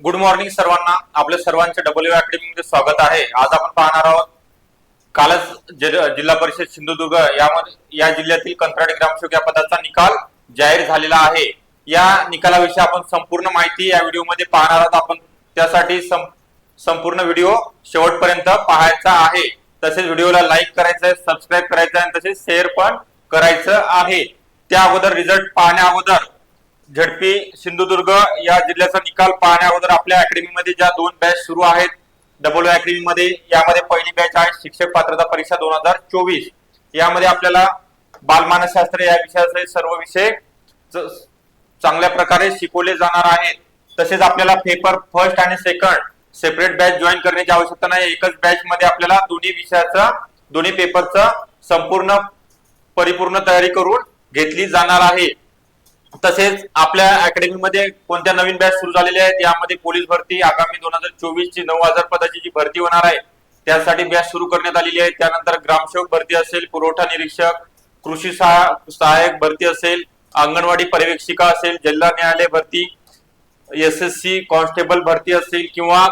Good morning सर्वांना. आपल्या सर्वांचे डब्ल्यू अकॅडमी मध्ये स्वागत आहे. आज आपण पाहणार आहोत कालच जिल्हा परिषद सिंधुदुर्ग यामध्ये या जिल्ह्यातील कंत्राटी ग्रामसेवक या पदाचा निकाल जाहीर झालेला आहे. या निकालाविषयी आपण संपूर्ण माहिती या व्हिडिओमध्ये पाहणार आहोत. आपण त्यासाठी संपूर्ण व्हिडिओ शेवटपर्यंत पाहायचा आहे. तसेच व्हिडिओला लाईक करायचं आहे सबस्क्राईब करायचं आहे आणि तसेच शेअर पण करायचं आहे. त्या अगोदर रिझल्ट पाहण्या अगोदर झडपी सिंधुदुर्ग या जिल्ह्याचा निकाल पाहण्या अगोदर आपल्या अकॅडमीमध्ये ज्या दोन बॅच सुरू आहेत डब्ल्यू अकॅडमी मध्ये यामध्ये पहिली बॅच आहे शिक्षक पात्रता परीक्षा दोन हजार चोवीस. यामध्ये आपल्याला बालमानसशास्त्र या विषयाचे सर्व विषय च- चांगल्या प्रकारे शिकवले जाणार आहेत. तसेच आपल्याला पेपर फर्स्ट आणि सेकंड सेपरेट बॅच जॉईन करण्याची आवश्यकता नाही. एकच बॅच मध्ये आपल्याला दोन्ही विषयाचा दोन्ही पेपरचं संपूर्ण परिपूर्ण तयारी करून घेतली जाणार आहे. तसेच आपल्या अकॅडमीमध्ये कोणत्या नवीन बॅच सुरू झालेल्या आहेत यामध्ये पोलीस भरती आगामी दोन हजार चोवीस ची नऊ हजार पदाची जी भरती होणार आहे त्यासाठी बॅच सुरू करण्यात आलेली आहे. त्यानंतर ग्रामसेवक भरती असेल पुरवठा निरीक्षक कृषी सहाय्यक भरती असेल अंगणवाडी पर्यवेक्षिका असेल जिल्हा न्यायालय भरती एस एस सी कॉन्स्टेबल भरती असेल किंवा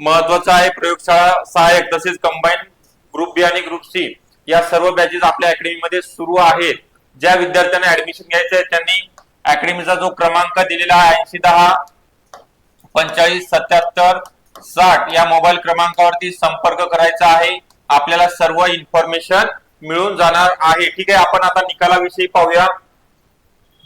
महत्वाचं आहे प्रयोगशाळा सहाय्यक तसेच कंबाईन ग्रुप बी आणि ग्रुप सी या सर्व बॅचेस आपल्या अकॅडमीमध्ये सुरू आहेत. ज्या विद्यार्थ्यांना ऍडमिशन घ्यायचं आहे त्यांनी अकॅडमीचा जो क्रमांक दिलेला आहे ऐंशी दहा पंचेचाळीस सत्याहत्तर साठ या मोबाईल क्रमांकावरती संपर्क करायचा आहे. आपल्याला सर्व इन्फॉर्मेशन मिळून जाणार आहे. ठीक आहे आपण आता निकालाविषयी पाहूया.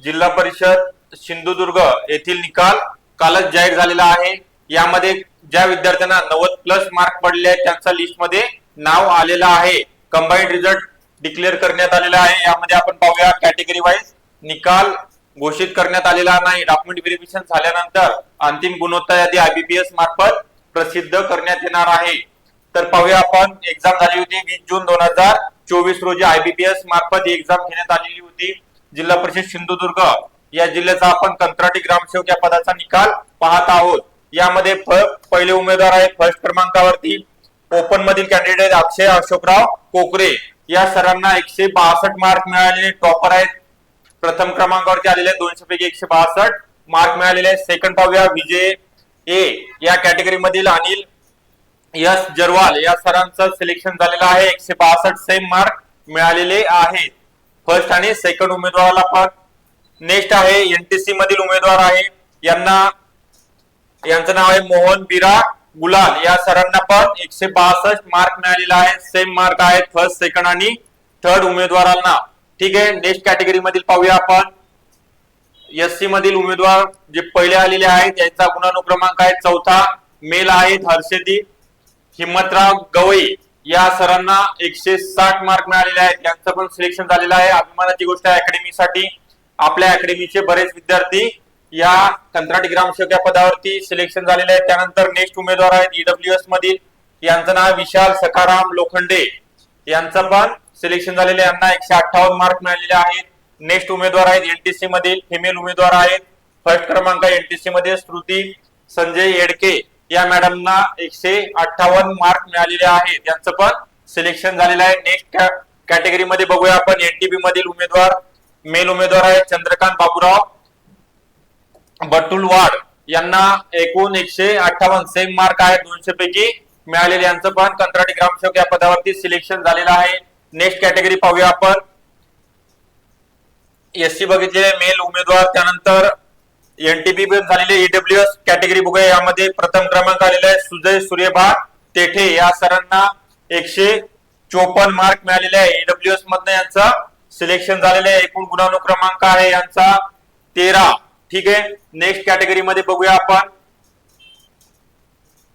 जिल्हा परिषद सिंधुदुर्ग येथील निकाल कालच जाहीर झालेला आहे. यामध्ये ज्या विद्यार्थ्यांना नव्वद प्लस मार्क पडले आहेत त्यांचा लिस्टमध्ये नाव आलेलं आहे. कंबाईंड रिझल्ट डिक्लेअर करण्यात आलेला आहे. यामध्ये आपण पाहूया कॅटेगरी वाईज निकाल घोषित करण्यात आलेला नाही. डॉक्युमेंट व्हेरिफिकेशन झाल्यानंतर अंतिम गुणवत्ता यादी आयबीपीएस मार्फत प्रसिद्ध करण्यात येणार आहे. तर पाहूया आपण एक्झाम झाली होती वीस जून दोन हजार चोवीस रोजी आयबीपीएस मार्फत एक्झाम घेण्यात आलेली होती. जिल्हा परिषद सिंधुदुर्ग या जिल्ह्याचा आपण कंत्राटी ग्रामसेवक या पदाचा निकाल पाहत आहोत. यामध्ये पहिले उमेदवार आहे फर्स्ट क्रमांकावरती. ओपन मधील कॅन्डिडेट अक्षय अशोकराव कोकरे. या सरांना एकशे बासष्ट मार्क मिळालेले टॉपर आहेत. प्रथम क्रमांकावरती आलेले दोनशे पैकी एकशे बासष्ट. मार्क मिळालेले सेकंड पाहूया विजय ए या कॅटेगरी मधील अनिल यश जरवाल या सरांचं सिलेक्शन झालेलं आहे. एकशे बासष्ट सेम मार्क मिळालेले आहेत फर्स्ट आणि सेकंड उमेदवाराला पण. नेक्स्ट आहे एनटीसी मधील उमेदवार आहे. यांना यांचं नाव आहे मोहन बिरा गुलाल. या सरांना पण एकशे बासष्ट मार्क मिळालेला आहे. सेम मार्क आहेत. फर्स्ट सेकंड आणि थर्ड उमेदवारांना. ठीक आहे नेक्स्ट कॅटेगरी मधील पाहूया आपण. एस सी मधील उमेदवार जे पहिले आलेले आहेत त्यांचा गुणानुक्रमांक आहे चौथा. मेल आहेत हर्षदी हिम्मतराव गवई. या सरांना एकशे साठ मार्क मिळालेले आहेत. त्यांचं पण सिलेक्शन झालेलं आहे. अभिमानाची गोष्ट आहे अकॅडमीसाठी आपल्या अकॅडमीचे बरेच विद्यार्थी या कंत्राटी ग्रामसेवक या पदावरती सिलेक्शन झालेले आहेत. त्यानंतर नेक्स्ट उमेदवार आहेत ईडब्ल्यू एस मधील. यांचं नाव विशाल सकाराम लोखंडे. यांचं पण सिलेक्शन झालेले यांना एकशे अठ्ठावन्न मार्क मिळालेले आहेत. नेक्स्ट उमेदवार आहेत एनटीसी मधील फिमेल उमेदवार आहेत. फर्स्ट क्रमांक एनटीसी मध्ये श्रुती संजय येडके. या मॅडमना एकशे अठ्ठावन्न मार्क मिळालेले आहेत. यांचं पण सिलेक्शन झालेलं आहे. नेक्स्ट कॅटेगरी मध्ये बघूया आपण. एनटीबी मधील उमेदवार मेल उमेदवार आहेत चंद्रकांत बाबूराव बटुलवाड यांना एकूण एकशे अठ्ठावन्न सेम मार्क आहेत दोनशे पैकी मिळालेले. यांचं पण कंत्राटी ग्रामसेवक या पदावरती सिलेक्शन झालेलं आहे. नेक्स्ट कॅटेगरी पाहूया आपण. एस सी बघितलेले मेल उमेदवार त्यानंतर एनटीपी झालेले ईडब्ल्यू एस कॅटेगरी बघूया. यामध्ये प्रथम क्रमांक आलेला आहे. सुजय सूर्यभा तेठे. या सरांना एकशे चोपन्न मार्क मिळालेले आहे. ईडब्ल्यू एस मधनं यांचा सिलेक्शन झालेलं आहे. एकूण गुणानुक्रमांक आहे यांचा तेरा. ठीक आहे? नेक्स्ट कॅटेगरीमध्ये बघूया आपण.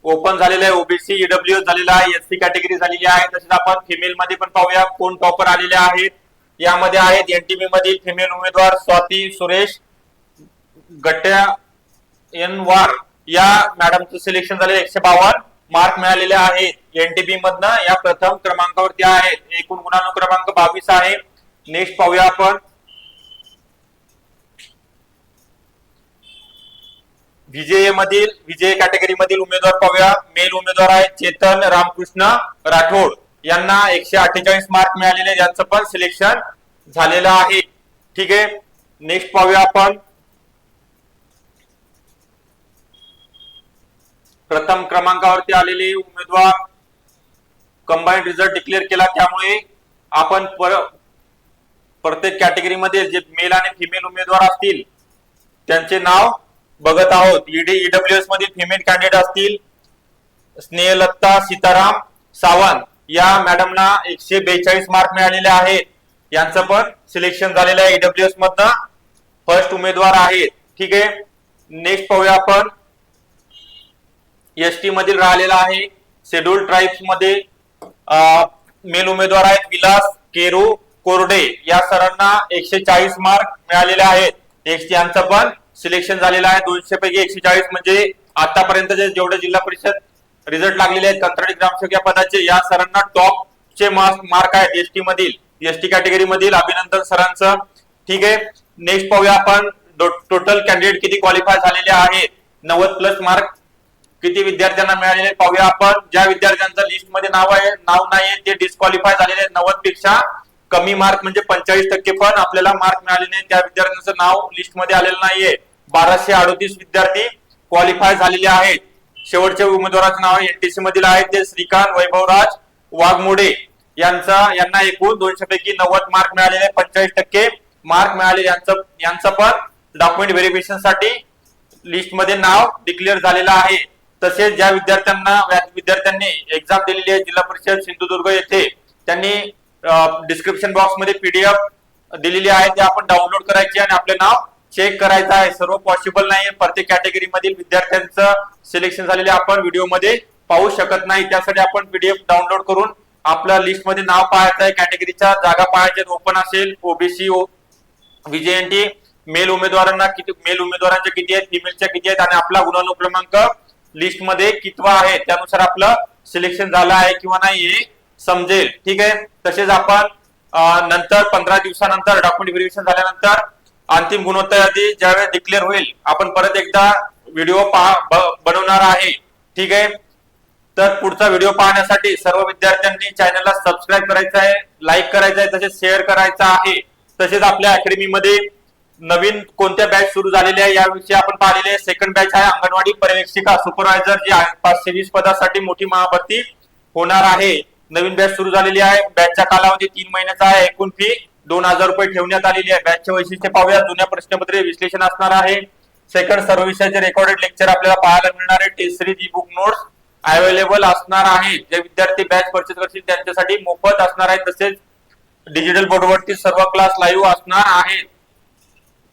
ओपन झालेलं आहे ओबीसी ईडब्ल्यू झालेला आहे एस सी कॅटेगरी झालेली आहे. तसेच आपण फिमेल मध्ये पण पाहूया कोण टॉपर आलेले आहेत. यामध्ये आहेत एनटीबी मधील फिमेल उमेदवार स्वाती सुरेश गट्ट्या एन वार. या मॅडमचं सिलेक्शन झाले एकशे बावन्न मार्क मिळालेले आहेत एनटीबी मधनं या प्रथम क्रमांकावरती आहेत एकूण गुणानुक्रमांक बावीस आहे. नेक्स्ट पाहूया आपण. विजय मधील विजय कॅटेगरी मधील उमेदवार पाहूया. मेल उमेदवार आहे चेतन रामकृष्ण राठोड. यांना एकशे अठ्ठेचाळीस मार्क मिळालेले यांचं पण सिलेक्शन झालेलं आहे. ठीक आहे. नेक्स्ट पाहूया आपण. प्रथम क्रमांकावरती आलेले उमेदवार. कंबाईंड रिझल्ट डिक्लेअर केला. त्यामुळे आपण प्रत्येक कॅटेगरीमध्ये जे मेल आणि फिमेल उमेदवार असतील त्यांचे नाव बघत आहोत. ईडी ईडब्ल्यू एस मधील फिमेल कॅन्डिडेट असतील स्नेहलत्ता सीताराम सावंत. या मॅडमना एकशे बेचाळीस मार्क मिळालेले आहेत. यांचं पण सिलेक्शन झालेलं आहे ईडब्ल्यू एस मधनं. फर्स्ट उमेदवार आहेत. ठीक आहे? नेक्स्ट पाहूया आपण. एस टी मधील राहिलेला आहे. शेड्यूल ट्राईब्समध्ये मेल उमेदवार आहेत विलास केरू कोरडे. या सरांना एकशे चाळीस मार्क मिळालेले आहेत. एकशे यांचं पण सिलेक्शन झालेलं आहे. दोनशे पैकी एकशे चाळीस म्हणजे आतापर्यंत जे जेवढे जिल्हा परिषद रिझल्ट लागलेले आहेत कंत्राटी ग्रामसेवक या पदाचे या सरांना टॉप चे मार्क आहेत. एसटी मधील एसटी कॅटेगरी मधील अभिनंदन सरांचं. ठीक आहे. नेक्स्ट पाहूया आपण. टोटल कॅन्डिडेट किती क्वालिफाय झालेले आहेत नव्वद प्लस मार्क किती विद्यार्थ्यांना मिळालेले? पाहूया आपण. ज्या विद्यार्थ्यांचं लिस्टमध्ये नाव आहे नाव नाहीये ते डिस्क्वालिफाय झालेले नव्वदपेक्षा कमी मार्क म्हणजे पंचेचाळीस टक्के पण आपल्याला मार्क मिळाले नाही. त्या विद्यार्थ्यांचं नाव लिस्टमध्ये आलेलं नाहीये. बाराशे अडोतीस विद्यार्थी क्वालिफाय झालेले आहेत. शेवटच्या उमेदवाराचं नाव एनटीसी मधील आहे. ते श्रीकांत वैभवराज वाघमोडे यांचा यांना एकूण दोनशे पैकी नव्वद मार्क मिळालेले पंचेचाळीस टक्के मार्क मिळाले यांचं यांचं पण डॉक्युमेंट व्हेरिफिकेशनसाठी लिस्टमध्ये नाव डिक्लेअर झालेलं आहे. तसेच ज्या विद्यार्थ्यांना विद्यार्थ्यांनी एक्झाम दिलेली आहे जिल्हा परिषद सिंधुदुर्ग येथे त्यांनी डिस्क्रिप्शन बॉक्समध्ये पीडीएफ दिलेली आहे. ते आपण डाउनलोड करायची आणि आपले नाव चेक करायचा आहे. सर्व पॉसिबल नाही प्रत्येक कॅटेगरी मधील विद्यार्थ्यांचं सिलेक्शन झालेले आपण व्हिडिओमध्ये पाहू शकत नाही. त्यासाठी आपण पीडीएफ डाउनलोड करून आपल्या लिस्टमध्ये नाव पाहायचं आहे. कॅटेगरीच्या जागा पाहायच्या ओपन असेल. ओबीसी व्हीजेएनटी मेल उमेदवारांना किती मेल उमेदवारांच्या किती आहेत? फिमेलच्या किती आहेत? आणि आपला गुन्हा क्रमांक लिस्टमध्ये कितवा आहे? त्यानुसार आपलं सिलेक्शन झालं आहे किंवा नाही हे समजेल. ठीक आहे? तसेच आपण नंतर पंधरा दिवसानंतर डॉक्युमेंट व्हेरिफिकेशन झाल्यानंतर अंतिम गुणवत्ता यादी ज्यावेळेस डिक्लेअर होईल आपण परत एकदा व्हिडिओ पहा ब- बनवणार आहे. ठीक आहे? तर पुढचा व्हिडिओ पाहण्यासाठी सर्व विद्यार्थ्यांनी चॅनलला सबस्क्राईब करायचं आहे लाईक करायचं आहे तसेच शेअर करायचं आहे. तसेच आपल्या अकॅडमीमध्ये नवीन कोणत्या बॅच सुरू झालेल्या आहे याविषयी आपण पाहिलेले सेकंड बॅच आहे अंगणवाडी पर्यवेक्षिका सुपरवायझर जी पाचशे वीस पदासाठी मोठी महाभरती होणार आहे. नवीन बॅच सुरू झालेली आहे. बॅचचा कालावधी तीन महिन्याचा आहे. एकूण फी दोन हजार रुपये ठेवण्यात आलेली आहे. बॅचचे वैशिष्ट्य पाहूया जुन्या प्रश्नपत्रे विश्लेषण असणार आहे. सेकंड सर्व विषयाचे रेकॉर्डेड लेक्चर आपल्याला पाहायला मिळणार आहे. Test series e book notes available असणार आहे. जे विद्यार्थी बॅच परचेस करतील त्यांच्यासाठी मोफत असणार आहे. तसेच डिजिटल बोर्डवरती सर्व क्लास लाईव्ह असणार आहेत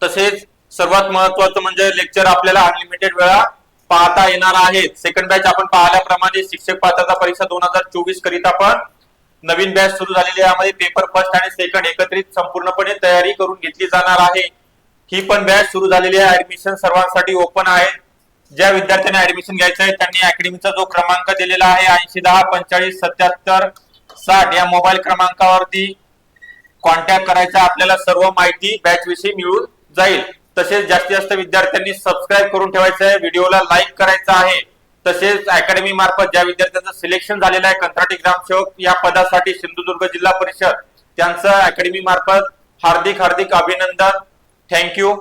तसेच सर्वात महत्वाचं म्हणजे लेक्चर आपल्याला अनलिमिटेड वेळा पाहता येणार आहेत सेकंड बॅच आपण पाहिल्याप्रमाणे शिक्षक पात्रता परीक्षा दोन हजार चोवीस करीत पण नवीन बॅच सुरू झालेली आहे. यामध्ये पेपर फर्स्ट आणि सेकंड एकत्रित संपूर्णपणे तयारी करून घेतली जाणार आहे. ही पण बॅच सुरू झालेली आहे. ऍडमिशन सर्वांसाठी ओपन आहे. ज्या विद्यार्थ्यांना ऍडमिशन घ्यायचं आहे त्यांनी अकॅडमीचा जो क्रमांक दिलेला आहे ऐंशी दहा पंचेचाळीस सत्याहत्तर साठ या मोबाईल क्रमांकावरती कॉन्टॅक्ट करायचा आपल्याला सर्व माहिती बॅच विषयी मिळून जाईल. तसेच जास्तीत जास्त विद्यार्थ्यांनी सबस्क्राईब करून ठेवायचं आहे. व्हिडिओला लाईक करायचा आहे. तसेच अकॅडमी मार्फत ज्या विद्यार्थ्यांचं सिलेक्शन झालेलं आहे कंत्राटी ग्रामसेवक या पदासाठी सिंधुदुर्ग जिल्हा परिषद त्यांचं अकॅडमी मार्फत हार्दिक हार्दिक अभिनंदन. थँक्यू